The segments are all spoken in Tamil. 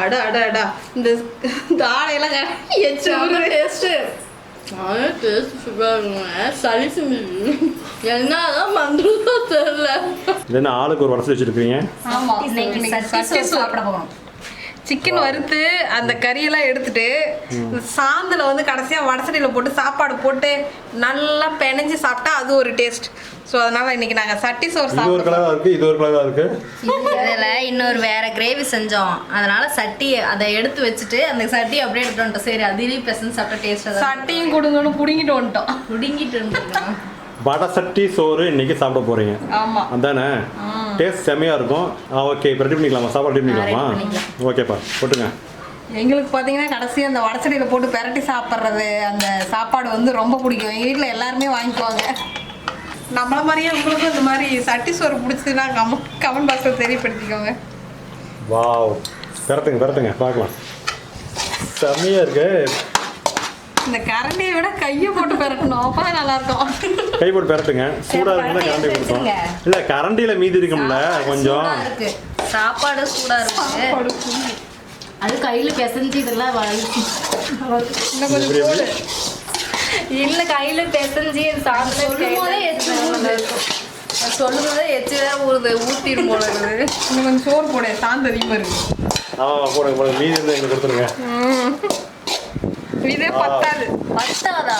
அட அட அடா. இந்த தாடையெல்லாம். டேஸ்ட்டு என்னதான் மந்திரதோ தெரியல. இது என்ன ஆளுக்கு ஒரு வடசல் வச்சுருக்கீங்க. சாப்பிட போறோம். சிக்கன் வறுத்து அந்த கறியெல்லாம் எடுத்துட்டு சாந்தில் வந்து கடைசியாக வடசடியில் போட்டு சாப்பாடு போட்டு நல்லா பெனஞ்சு சாப்பிட்டா அது ஒரு டேஸ்ட் ஸோ அதனால இன்னைக்கு நாங்கள் சட்டி சோறு இது ஒரு கலராக இருக்குது இது ஒரு கலராக இருக்குது இதில் இன்னொரு வேற கிரேவி செஞ்சோம். அதனால சட்டி அதை எடுத்து வச்சுட்டு அந்த சட்டி அப்படியே எடுத்து வந்துட்டோம். சரி அதுலேயும் பெசன் சாப்பிட்ட டேஸ்ட் சட்டியும் கொடுங்கன்னு புடுங்கிட்டு வந்துட்டோம். முடிங்கிட்டு இருந்தோம் வடை சட்டி சோறு இன்னைக்கு சாப்பிட போகிறீங்க ஆமாம் அதானே? டேஸ்ட் செம்மையாக இருக்கும். ஆ ஓகே இப்போ ரெடி பண்ணிக்கலாமா? சாப்பாடு ரெடி பண்ணிக்கலாம். ஓகேப்பா போட்டுங்க. எங்களுக்கு பார்த்தீங்கன்னா கடைசி அந்த வடசடியில் போட்டு பெரட்டி சாப்பிட்றது அந்த சாப்பாடு வந்து ரொம்ப பிடிக்கும். எங்கள் வீட்டில் எல்லாருமே வாங்கிக்குவாங்க. நம்மள மாதிரியே உங்களுக்கும் இந்த மாதிரி சட்டி சோறு பிடிச்சதுன்னா கம கமெண்ட் பாக்ஸில் தெரியப்படுத்திக்கோங்க. வாவ். பெரட்டுங்க பெரட்டுங்க பார்க்கலாம். செம்மையாக இருக்கு. இந்த கரண்டியை விட கையை போட்டு பெரட்டணும். அப்போ தான் நல்லாயிருக்கும். கை போட்டு பெரட்டுங்க. சூடாக இருக்குன்னா கரண்டி கொடுத்தோம் இல்லை கரண்டியில் மீதி இருக்கும்ல கொஞ்சம். சாப்பாடு சூடா இருக்கு. அது கையில பெசஞ்சு இதெல்லாம் இன்னும் கொஞ்சம் போடு. இல்ல கையில பெசஞ்சு சாப்பிட சொல்லும் போதே எச்சு ஊறுது. சொல்லும் போதே எச்சு வேற ஊறுது ஊத்திடும் போல இருக்குது. இன்னும் கொஞ்சம் சோறு போடு சாந்து அதிகமாக இருக்கு. ஆமாம் போடுங்க போடுங்க மீதி இருந்து எங்களுக்கு கொடுத்துருங்க. இதே பத்தாது. பத்தாதா?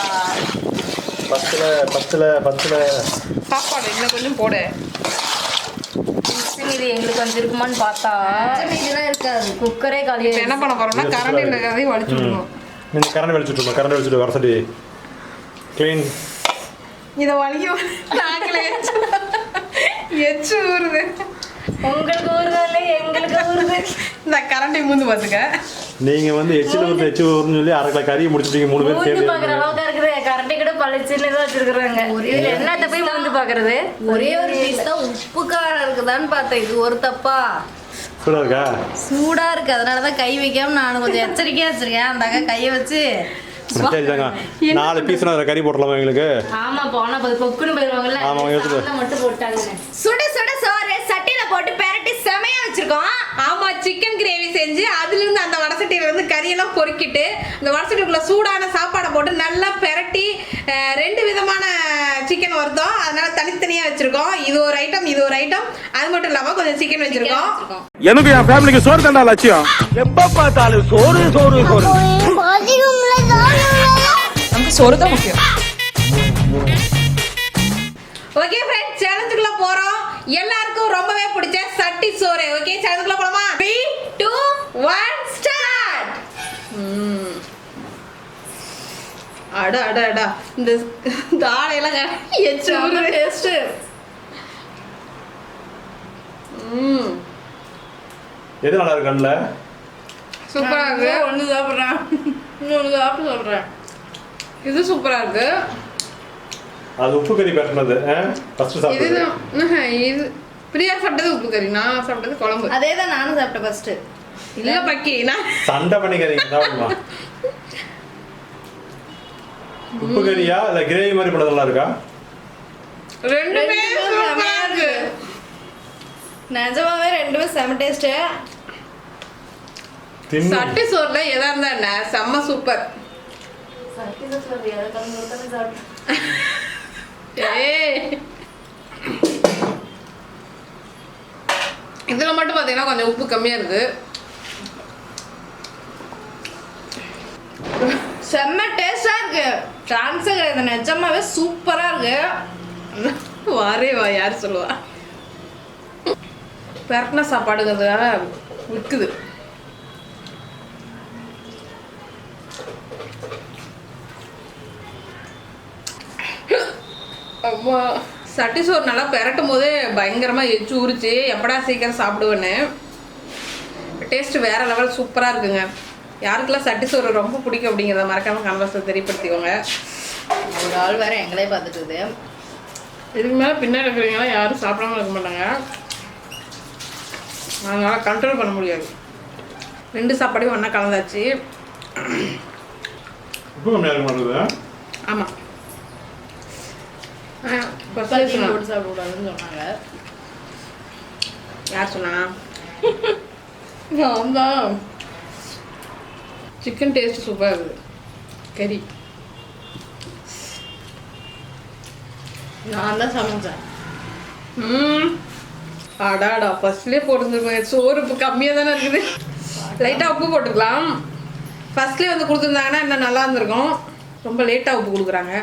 பத்தில் பத்தில் பத்தில். சாப்பாடு இன்னும் கொஞ்சம் போடு. இது எங்களுக்கு கொஞ்சம் இருக்குமான்னு பார்த்தா இதெல்லாம் இருக்காது. குக்கரே இப்போ காலியா என்ன பண்ண போறோம்னா சூடாக இருக்கிறதையும் வலிச்சு விடணும் நீங்கள் கரண்ட் வெளிச்சுட்டுமா கரண்ட் வெளிச்சுட்டு வர க்ளீன் இதை வலிக்க நாங்களே எச்சு எச்சு ஊறுது. உங்களுக்கு ஊறுதல்ல எங்களுக்கு ஊறுது. இந்த கரண்டி மூந்து பார்த்துக்க நீங்கள் வந்து எச்சில் வந்து எச்சு ஊர்னு சொல்லி அரை கிலோ கறியை முடிச்சிட்டீங்க மூணு பேர் மூந்து பாக்குற அளவுக்கு இருக்குது. கரண்டி கூட பளிச்சுன்னு தான் வச்சிருக்காங்க இதுல என்னத்த போய் மூந்து பாக்குறது? ஒரே ஒரு பீஸ் தான். உப்பு காரம் இருக்குதான்னு பார்த்தேன். இது ஒரு தப்பா. சூடாக இருக்கா? சூடா இருக்கு. அதனாலதான் கை வைக்காம நான் கொஞ்சம் எச்சரிக்கையா வச்சிருக்கேன். அந்த கையை வச்சு. சரி தாங்க நாலு பீஸ் கறி போட்டுடலாமா எங்களுக்கு? ஆமா போனா போது பொக்குன்னு போயிருவாங்கல்ல ஆமா, மட்டும் போட்டாங்க. சுட சுட சோறு சட்டியில போட்டு பெரட்டி செமையா வச்சிருக்கோம். ஆமா சிக்கன் கிரேவி செஞ்சு அதுல இருந்து அந்த வடசட்டியில இருந்து கறியெல்லாம் பொறுக்கிட்டு அந்த வடசட்டிக்குள்ள சூடான சாப்பாடை போட்டு நல்லா பெரட்டி ரெண்டு விதமான சிக்கன் வறுத்தோம் அதனால தனித்தனியா வச்சிருக்கோம். இது ஒரு ஐட்டம் இது ஒரு ஐட்டம் அது மட்டும் இல்லாம கொஞ்சம் சிக்கன் வச்சிருக்கோம். எனக்கு என் ஃபேமிலிக்கு சோறு தண்டா லட்சியம். எப்ப பார்த்தாலும் சோறு சோறு சோறு. நமக்கு சோறு தான் முக்கியம். ஓகே ஃப்ரெண்ட்ஸ் சேலஞ்சுக்குள்ள போறோம். எல்லாருக்கும் ரொம்பவே பிடிச்ச சட்டி சோறு. ஓகே சேலஞ்சுக்குள்ள போலாமா? 3 2 1 ஸ்டார்ட் அட அட அடா. இந்த தாடையெல்லாம் எச்சு ஊறுது. டேஸ்ட் ம். எது நல்லா இருக்கு கண்ணில்? சூப்பரா இருக்கு. ஒண்ணு சாப்பிடுறேன். இன்னொன்னு சாப்பிட்டு சாப்பிடுறேன். இது சூப்பரா இருக்கு. அது உப்பு கறி பெட்டினது ஃபஸ்ட்டு சாப்பிட்டது. இது பிரியா சாப்பிட்டது உப்பு கறி நான் சாப்பிட்டது குழம்பு. அதே தான் நானும் சாப்பிட்டேன் ஃபர்ஸ்ட் இல்ல பக்கி. நான் சண்டை பண்ணிக்காதீங்க சாப்பிடுமா உப்பு கறியா இல்லை கிரேவி மாதிரி நல்லா இருக்கா? ரெண்டுமே சூப்பரா இருக்கு. நிஜமாவே ரெண்டுமே செம டேஸ்ட் சட்டி சோறுல எதா இருந்தா என்ன? செம்ம சூப்பர். ஏய். இதுல மட்டும் பாத்தீங்கன்னா கொஞ்சம் உப்பு கம்மியா இருக்கு. செம்ம டேஸ்டா இருக்கு. சான்ஸே இது நிஜமாவே சூப்பரா இருக்கு. வாரே வா யார் சொல்லுவா? பெரட்டின சாப்பாடுங்கிறதுனால விற்குது அம்மா சட்டி சோறு நல்லா பெரட்டும் போதே பயங்கரமாக எச்சு ஊறிச்சு எப்படா சீக்கிரம் சாப்பிடுவேன்னு. டேஸ்ட் வேற லெவல் சூப்பராக இருக்குங்க. யாருக்கெல்லாம் சட்டி சோறு ரொம்ப பிடிக்கும் அப்படிங்கிறத மறக்காம கன்வர்ஸில் தெரியப்படுத்திக்கோங்க. ஒரு ஆள் வேற எங்களே பார்த்துட்டு இருக்குது. இதுக்கு மேலே பின்னாடி இருக்கிறவங்களாம் யாரும் சாப்பிடாம இருக்க மாட்டாங்க. அதனால் கண்ட்ரோல் பண்ண முடியாது. ரெண்டு சாப்பாடையும் ஒன்றா கலந்தாச்சு. ஆமாம் போட்டு சாப்பிடக்கூடாதுன்னு சொன்னாங்க. யார் சொன்னா? நான் தான். சிக்கன் டேஸ்ட் சூப்பராக இருக்குது கறி. நான் தான் சமைச்சேன். ம் அடாடா ஃபர்ஸ்ட்லேயே போட்டுருந்துருக்கோம். சோறு இப்போ கம்மியாக தானே இருக்குது. லைட்டாக உப்பு போட்டுக்கலாம். ஃபர்ஸ்ட்லேயே வந்து கொடுத்துருந்தாங்கன்னா இன்னும் நல்லா இருந்திருக்கும். ரொம்ப லேட்டாக உப்பு கொடுக்குறாங்க.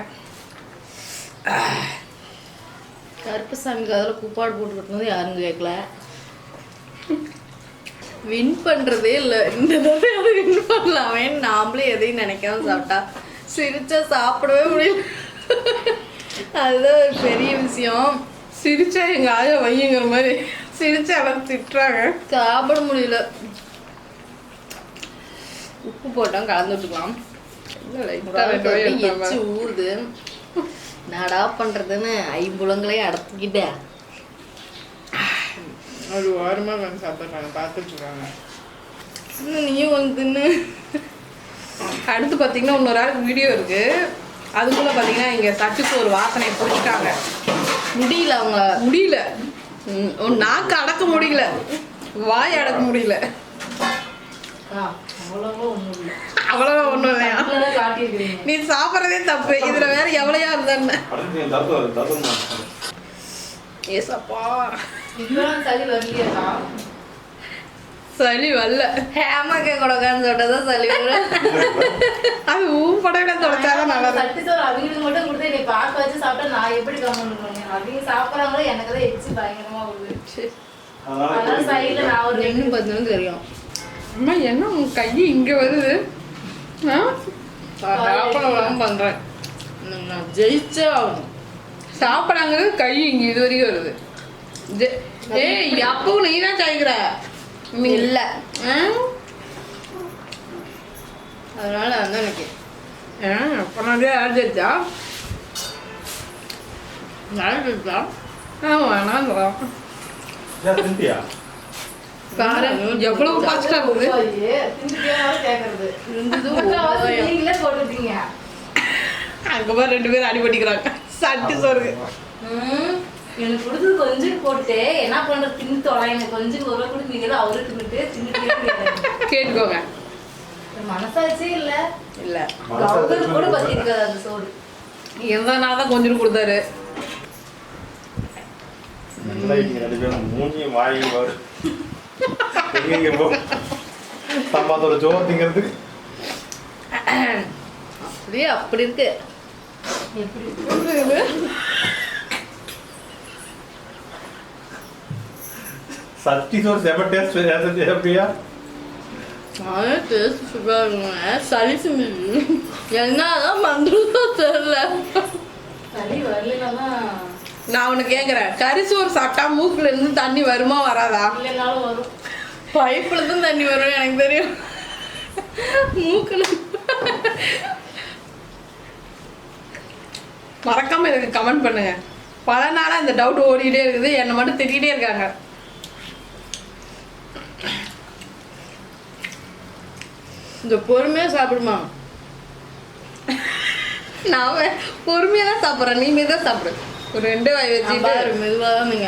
கருப்பு சாமிக்கு அதில் குப்பாடு போட்டு கட்டினது யாரும் கேட்கல. வின் பண்ணுறதே இல்லை. இந்த தடவை வின் பண்ணலாமே. நாமளே எதையும் நினைக்காம சாப்பிட்டா? சிரிச்சா சாப்பிடவே முடியல. அதுதான் ஒரு பெரிய விஷயம். சிரிச்சா எங்கள் ஆயா வையுங்கிற மாதிரி. சிரிச்சா எல்லாம் திட்டுறாங்க. சாப்பிட முடியல. உப்பு போட்டோம் கலந்து விட்டுக்கலாம் ஊறுது. நடா பண்றதுன்னு? ஐம்புலங்களையும் அடக்கிட்டேன். ஒரு வாரமாக வந்து சாப்பிட்றாங்க பார்த்துட்டு இருக்காங்க. இன்னும் நீயும் வந்து தின்னு அடுத்து பார்த்தீங்கன்னா இன்னொரு ஆளுக்கு வீடியோ இருக்கு. அதுக்குள்ள பார்த்தீங்கன்னா இங்கே சட்டுக்கு ஒரு வாசனையை பிடிச்சிட்டாங்க முடியல அவங்க. முடியல. நாக்கு அடக்க முடியல. வாய் அடக்க முடியல. அவ்வளோதான் ஒன்றும் இல்லையா? நீ சாப்பிட்றதே தப்பு. இதுல வேற எவ்வளையா இருந்தான்னு ஏசப்பா. சளி வரல. ஹேமாக்க கூட உட்காந்து சொல்றதான் சளி வரும். அது ஊன் படவிட தொடச்சாதான் நல்லா சட்டி சோறு அவங்களுக்கு மட்டும் கொடுத்து நீ பார்க்க வச்சு சாப்பிட்டா நான் எப்படி கம்மன் பண்ணுவேன்? அவங்க சாப்பிட்றாங்களோ எனக்கு தான் எச்சு பயங்கரமா வருது. அதனால சைடுல நான் ஒரு ரெண்டு பத்து நிமிஷம் தெரியும். அம்மா என்ன உன் கை இங்க வருது? ஆ? சாப்பிடலாம் பண்றேன். நான் ஜெயிச்சே ஆகணும். சாப்பிடாங்கிறது கை இங்க இது வரைக்கும் வருது. ஜெ- ஏய் அப்பவும் நீ தான் சாய்க்கிற இல்ல? அதனால வந்து எனக்கு. ஆ, அப்ப நான் அடிச்சா நடந்துட்டா ஆமா நான் பாரு எவ்வளவு போட்டுட்டீங்க. அங்க ரெண்டு பேரும் அடிபட்டிக்கிறாங்க சட்டி சோறு ம், எனக்கு கொடுத்தது கொஞ்சம் போட்டு என்ன பண்றது? தின்னு தொலை எனக்கு கொஞ்சம் ஒரு கொடுத்தீங்களா அவரு தின்னுட்டு தின்னுட்டு கேட்டுக்கோங்க. மனசாட்சியே இல்ல. இல்ல. அவருக்கு கூட பத்தி இருக்காது அந்த சோறு. எந்தனால தான் கொஞ்சம் கொடுத்தாரு? மூஞ்சியும் வாயும் வரும் சம்பாத்தோட அப்படியே அப்படி இருக்கு. எப்படி? சட்டி சோறு செம டேஸ்ட் எப்படியா அது டேஸ்ட் சூப்பராக இருக்குங்க சளி சிமிழ் என்னதான் சளி வரலன்னா நான் உன்னை கேக்குறேன் கறி சோறு சாப்பிட்டா மூக்குல இருந்து தண்ணி வருமா வராதா இல்லைனாலும் வரும் பைப்பில் தான் தண்ணி வரும் எனக்கு தெரியும் மூக்கில் மறக்காம எனக்கு கமெண்ட் பண்ணுங்க பல நாளா இந்த டவுட் ஓடிக்கிட்டே இருக்குது என்னை மட்டும் திட்டிகிட்டே இருக்காங்க இந்த பொறுமையாக சாப்பிடுமா? நான் வே- பொறுமையா தான் சாப்பிட்றேன். நீ தான் சாப்பிடு. ஒரு ரெண்டு வாய் வச்சுட்டு. மெதுவாக தான் நீங்க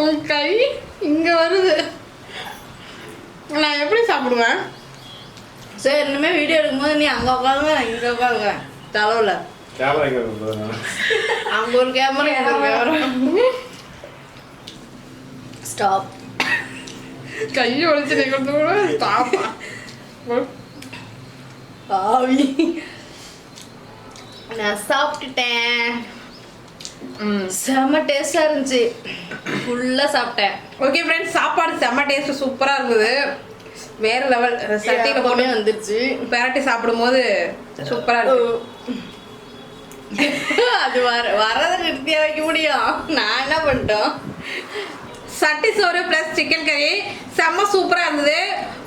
உன் கை இங்க வருது. நான் எப்படி சாப்பிடுவேன்? சரி இனிமேல் வீடியோ எடுக்கும்போது நீ அங்கே உட்காந்துங்க நான் இங்கே உட்காந்துங்க தலைவில். கேமரா அங்கே ஒரு கேமரா இங்கே ஒரு கேமரா ஸ்டாப் கை ஒழிச்சு நீ கொடுத்து கூட ஆவி நான் சாப்பிட்டுட்டேன் ம் செம்ம டேஸ்டாக இருந்துச்சு ஃபுல்லாக சாப்பிட்டேன் ஓகே ஃப்ரெண்ட்ஸ் சாப்பாடு செம்ம டேஸ்ட் சூப்பரா இருக்குது வேற லெவல் சட்டியில போட்டு வந்துருச்சு பெரட்டி சாப்பிடும்போது சூப்பரா இருக்கு அது வர வரதை நிறுத்தியா வைக்க முடியும் நான் என்ன பண்ணிட்டோம் சட்டி சோறு ப்ளஸ் சிக்கன் கறி செம்ம சூப்பராக இருந்தது.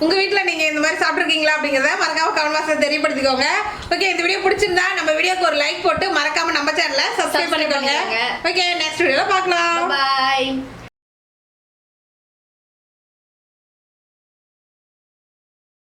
உங்கள் வீட்டில் நீங்கள் இந்த மாதிரி சாப்பிட்ருக்கீங்களா அப்படிங்கிறத மறக்காம கமெண்ட் பாக்ஸில் தெரியப்படுத்திக்கோங்க. ஓகே இந்த வீடியோ பிடிச்சிருந்தா நம்ம வீடியோக்கு ஒரு லைக் போட்டு மறக்காம நம்ம சேனலை சப்ஸ்கிரைப் பண்ணிக்கோங்க. ஓகே நெக்ஸ்ட் வீடியோவில் பார்க்கலாம். பாய்